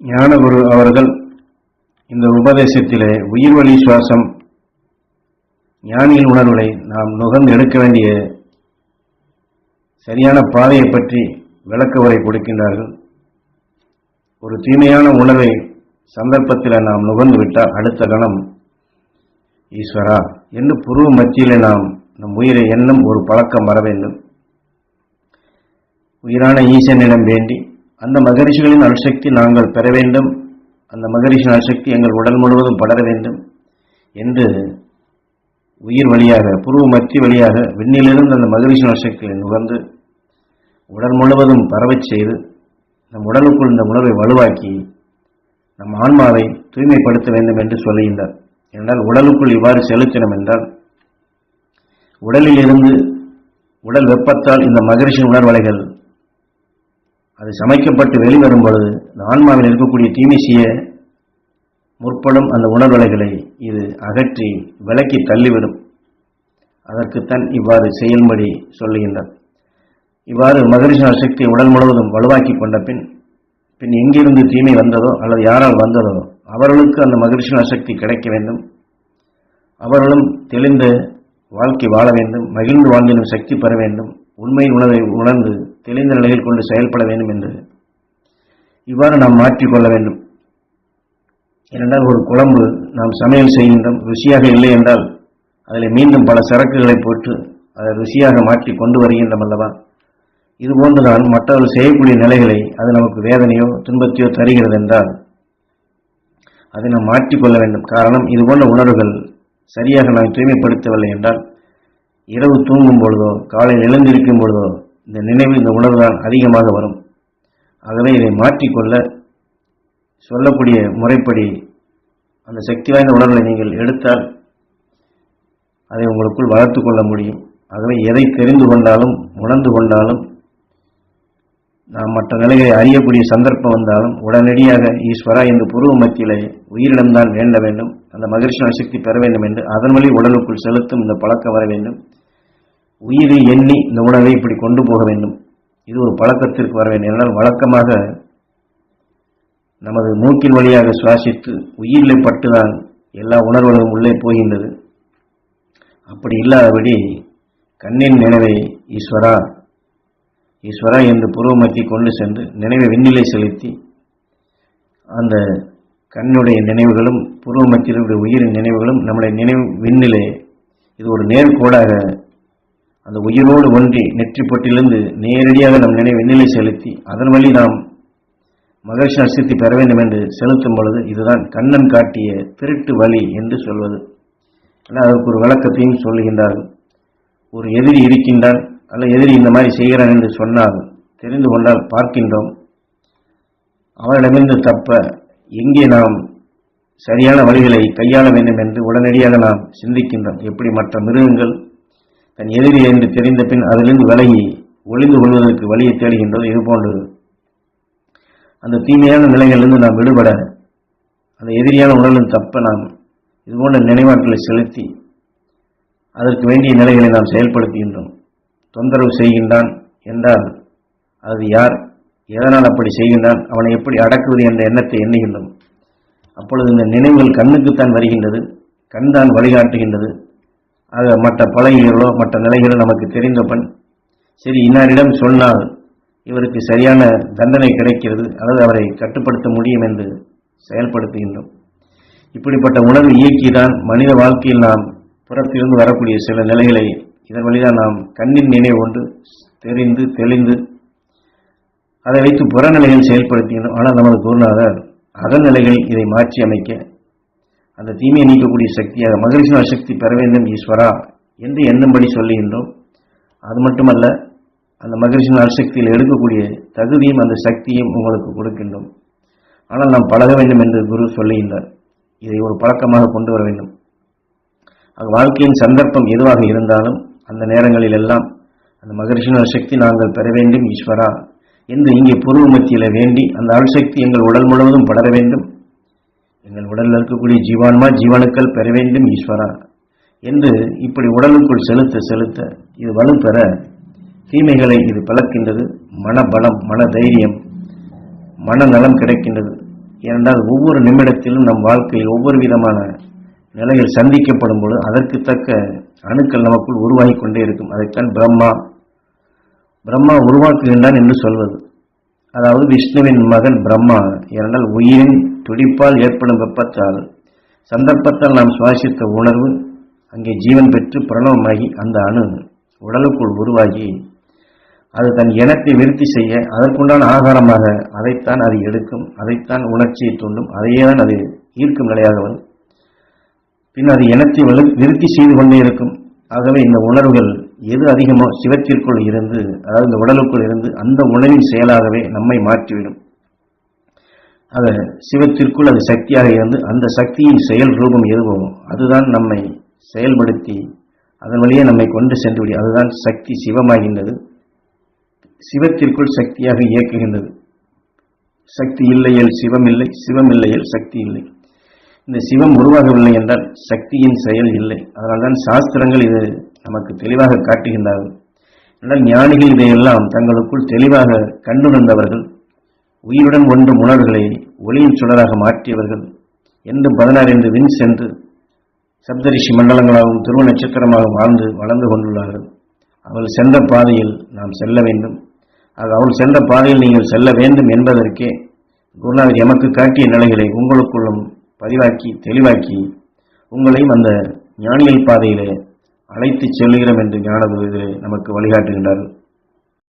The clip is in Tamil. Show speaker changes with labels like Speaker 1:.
Speaker 1: ஞானகுரு அவர்கள் இந்த உபதேசத்திலே உயிர் வழி சுவாசம் ஞானியின் உணர்வுகளை நாம் நுகர்ந்து எடுக்க வேண்டிய சரியான பாதையை பற்றி விளக்க உரை கொடுக்கின்றார்கள். ஒரு தீமையான உணர்வை சந்தர்ப்பத்தில் நாம் நுகர்ந்து விட்டால் அடுத்த கணம் ஈஸ்வரா என்று புருவ மத்தியிலே நாம் நம் உயிரை எண்ணம் ஒரு பழக்கம் வர வேண்டும். உயிரான ஈசனிடம் வேண்டி அந்த மகரிஷிகளின் அணுசக்தி நாங்கள் பெற வேண்டும். அந்த மகரிஷின் அணுசக்தி எங்கள் உடல் முழுவதும் படர வேண்டும் என்று உயிர் வழியாக புருவ மத்தி வழியாக விண்ணிலிருந்து அந்த மகரிஷின் அணுசக்தியை நுகர்ந்து உடல் முழுவதும் பரவச் செய்து நம் உடலுக்குள் இந்த உணர்வை வலுவாக்கி நம் ஆன்மாவை தூய்மைப்படுத்த வேண்டும் என்று சொல்லுகின்றார். என்றால் உடலுக்குள் இவ்வாறு செலுத்தினோம் என்றால் உடலில் இருந்து உடல் வெப்பத்தால் இந்த மகரிஷின் உணர்வலைகள் அது சமைக்கப்பட்டு வெளிவரும் பொழுது இந்த ஆன்மாவில் இருக்கக்கூடிய தீமை செய்ய முற்படும் அந்த உணர்வலைகளை இது அகற்றி விலக்கி தள்ளிவிடும். அதற்குத்தான் இவ்வாறு செயல்படி சொல்லுகின்றார். இவ்வாறு மகரிஷன சக்தி உடல் முழுவதும் வலுவாக்கி கொண்ட பின் பின் எங்கிருந்து தீமை வந்ததோ அல்லது யாரால் வந்ததோ அவர்களுக்கு அந்த மகிழ்ச்சியின் சக்தி கிடைக்க வேண்டும். அவர்களும் தெளிந்த வாழ்க்கை வாழ வேண்டும் மகிழ்ந்து வாழ்ந்திடும் சக்தி பெற வேண்டும் உண்மை உணவை உணர்ந்து தெளிந்த நிலையில் கொண்டு செயல்பட வேண்டும் என்று இவ்வாறு நாம் மாற்றிக்கொள்ள வேண்டும். ஏனென்றால் ஒரு குழம்பு நாம் சமையல் செய்கின்றோம் ருசியாக இல்லை என்றால் அதில் மீண்டும் பல சரக்குகளை போட்டு அதை ருசியாக மாற்றி கொண்டு வருகின்றோம் அல்லவா? இதுபோன்றுதான் மற்றவர்கள் செய்யக்கூடிய நிலைகளை அது நமக்கு வேதனையோ துன்பத்தையோ தருகிறது என்றால் அதை நாம் மாற்றிக்கொள்ள வேண்டும். காரணம் இதுபோன்ற உணர்வுகள் சரியாக நாம் தூய்மைப்படுத்தவில்லை என்றால் இரவு தூங்கும் பொழுதோ காலையில் எழுந்திருக்கும் பொழுதோ இந்த நினைவு இந்த உணர்வு தான் அதிகமாக வரும். ஆகவே இதை மாற்றிக்கொள்ள சொல்லக்கூடிய முறைப்படி அந்த சக்தி வாய்ந்த உணர்வுகளை நீங்கள் எடுத்தால் அதை உங்களுக்குள் வளர்த்து கொள்ள முடியும். ஆகவே எதை தெரிந்து கொண்டாலும் உணர்ந்து கொண்டாலும் நாம் மற்ற நிலைகளை அறியக்கூடிய சந்தர்ப்பம் வந்தாலும் உடனடியாக ஈஸ்வரா என்று புருவ மத்தியிலே உயிரிடம்தான் வேண்ட வேண்டும். அந்த மகிழ்ச்சியான சக்தி பெற வேண்டும் என்று அதன் வழி உடலுக்குள் செலுத்தும் இந்த பழக்கம் வர வேண்டும். உயிரை எண்ணி இந்த உணவை இப்படி கொண்டு போக வேண்டும். இது ஒரு பழக்கத்திற்கு வர வேண்டும். என்றால் வழக்கமாக நமது மூக்கின் வழியாக சுவாசித்து உயிரிலை பட்டுதான் எல்லா உணர்வுகளும் உள்ளே போகின்றது. அப்படி இல்லாதபடி கண்ணின் நினைவை ஈஸ்வரா ஈஸ்வரா என்று புருவமத்தி கொண்டு சென்று நினைவை விண்ணிலை செலுத்தி அந்த கண்ணுடைய நினைவுகளும் புருவமத்தியிலுடைய உயிரின் நினைவுகளும் நம்முடைய நினைவு விண்ணிலே இது ஒரு நேர்கோடாக அந்த உயிரோடு ஒன்றி நெற்றி பொட்டிலிருந்து நேரடியாக நம் நினைவு எண்ணிலை செலுத்தி அதன் வழி நாம் மகிழ்ச்சி அசித்தி பெற வேண்டும் என்று செலுத்தும் பொழுது இதுதான் கண்ணன் காட்டிய திருட்டு வழி என்று சொல்வது. அதற்கு ஒரு விளக்கத்தையும் சொல்லுகின்றார்கள். ஒரு எதிரி இருக்கின்றான் அல்ல எதிரி இந்த மாதிரி செய்கிறான் என்று சொன்னால் தெரிந்து கொண்டால் பார்க்கின்றோம். அவரிடமிருந்து தப்ப எங்கே நாம் சரியான வழிகளை கையாள வேண்டும் என்று உடனடியாக நாம் சிந்திக்கின்றோம். எப்படி மற்ற மிருகங்கள் தன் எதிரி என்று தெரிந்த பின் அதிலிருந்து விலகி ஒளிந்து கொள்வதற்கு வழியை தேடுகின்றது இது போன்றது. அந்த தீமையான நிலைகளிலிருந்து நாம் விடுபட அந்த எதிரியான உடலின் தப்ப நாம் இதுபோன்ற நினைவாற்றலை செலுத்தி அதற்கு வேண்டிய நிலைகளை நாம் செயல்படுத்துகின்றோம். தொந்தரவு செய்கின்றான் என்றால் அது யார்? எதனால் அப்படி செய்கின்றான்? அவனை எப்படி அடக்குவது என்ற எண்ணத்தை எண்ணுகின்றோம். அப்பொழுது இந்த நினைவுகள் கண்ணுக்குத்தான் வருகின்றது கண் தான் வழிகாட்டுகின்றது. ஆக மற்ற பழகிகளோ மற்ற நிலைகளோ நமக்கு தெரிந்தவன் சரி இன்னாரிடம் சொன்னால் இவருக்கு சரியான தண்டனை கிடைக்கிறது அல்லது அவரை கட்டுப்படுத்த முடியும் என்று செயல்படுத்துகின்றோம். இப்படிப்பட்ட உணர்வு இயக்கிதான் மனித வாழ்க்கையில் நாம் புறத்திலிருந்து வரக்கூடிய சில நிலைகளை இதன் வழிதான் நாம் கண்ணின் நினைவு ஒன்று தெரிந்து தெளிந்து அதை வைத்து புறநிலைகள் செயல்படுத்துகின்றோம். ஆனால் நமது குருநாதர் அகநிலைகள் இதை மாற்றி அமைக்க அந்த தீமையை நீக்கக்கூடிய சக்தியாக மகிழ்ச்சியான சக்தி பெற வேண்டும் ஈஸ்வரா என்று எண்ணும்படி சொல்லுகின்றோம். அது மட்டுமல்ல அந்த மகிழ்ச்சியின் சக்தியில் எடுக்கக்கூடிய தகுதியும் அந்த சக்தியும் உங்களுக்கு கொடுக்கின்றோம். ஆனால் நாம் பழக வேண்டும் என்று குரு சொல்லுகின்றார். இதை ஒரு பழக்கமாக கொண்டு வர வேண்டும். வாழ்க்கையின் சந்தர்ப்பம் எதுவாக இருந்தாலும் அந்த நேரங்களில் எல்லாம் அந்த மகரிஷின் சக்தி நாங்கள் பெற வேண்டும் ஈஸ்வரா என்று இங்கே பூர்வ மத்தியில் வேண்டி அந்த அணுசக்தி எங்கள் உடல் முழுவதும் படர வேண்டும். எங்கள் உடலில் இருக்கக்கூடிய ஜீவான்மா ஜீவனுக்கள் பெற வேண்டும் ஈஸ்வரா என்று இப்படி உடலுக்குள் செலுத்த செலுத்த இது வலு பெற தீமைகளை இது பழக்கின்றது மனபலம் மன தைரியம் மனநலம் கிடைக்கின்றது. ஏனென்றால் ஒவ்வொரு நிமிடத்திலும் நம் வாழ்க்கையில் ஒவ்வொரு விதமான நிலைகள் சந்திக்கப்படும் பொழுது அதற்கு தக்க அணுக்கள் நமக்குள் உருவாகி கொண்டே இருக்கும். அதைத்தான் பிரம்மா பிரம்மா உருவாக்குகின்றான் என்று சொல்வது. அதாவது விஷ்ணுவின் மகன் பிரம்மா. ஏனென்றால் உயிரின் துடிப்பால் ஏற்படும் வெப்பத்தால் சந்தர்ப்பத்தால் நாம் சுவாசித்த உணர்வு அங்கே ஜீவன் பெற்று பிரணவமாகி அந்த அணு உடலுக்குள் உருவாகி அது தன் இனத்தை விருத்தி செய்ய அதற்குண்டான ஆகாரமாக அதைத்தான் அது எடுக்கும் அதைத்தான் உணர்ச்சியை தூண்டும் அதையே தான் அது ஈர்க்கும் நிலையாக வரும். பின் அது இனத்தை வலு- விருத்தி செய்து கொண்டே இருக்கும். ஆகவே இந்த உணர்வுகள் எது அதிகமோ சிவத்திற்குள் இருந்து அதாவது இந்த உடலுக்குள் இருந்து அந்த உணவின் செயலாகவே நம்மை மாற்றிவிடும். அதை சிவத்திற்குள் அது சக்தியாக இருந்து அந்த சக்தியின் செயல் ரூபம் எதுவோ அதுதான் நம்மை செயல்படுத்தி அதன் வழியே நம்மை கொண்டு சென்று விடும் அதுதான் சக்தி சிவமாகின்றது. சிவத்திற்குள் சக்தியாக இயக்குகின்றது. சக்தி இல்லையேல் சிவம் இல்லை சிவம் இல்லையேல் சக்தி இல்லை. இந்த சிவம் உருவாகவில்லை என்றால் சக்தியின் செயல் இல்லை. அதனால்தான் சாஸ்திரங்கள் இது நமக்கு தெளிவாக காட்டுகின்றார்கள். ஆனால் ஞானிகள் இதையெல்லாம் தங்களுக்குள் தெளிவாக கண்டுணர்ந்தவர்கள். உயிருடன் ஒன்றும் உணர்வுகளை ஒளியின் சுடராக மாற்றியவர்கள். என்று பதினாறு என்று விண் சென்று சப்தரிஷி மண்டலங்களாகவும் துருவ நட்சத்திரமாகவும் வாழ்ந்து வளர்ந்து கொண்டுள்ளார்கள். அவள் சென்ற பாதையில் நாம் செல்ல வேண்டும். ஆக அவள் சென்ற பாதையில் நீங்கள் செல்ல வேண்டும் என்பதற்கே குருநாதர் எமக்கு காட்டிய நிலைகளை உங்களுக்குள்ளும் பதிவாக்கி தெளிவாக்கி உங்களையும் அந்த ஞானியல் பாதையிலே அழைத்துச் செல்கிறோம் என்று ஞானகுரு நமக்கு வழிகாட்டுகின்றார்கள்.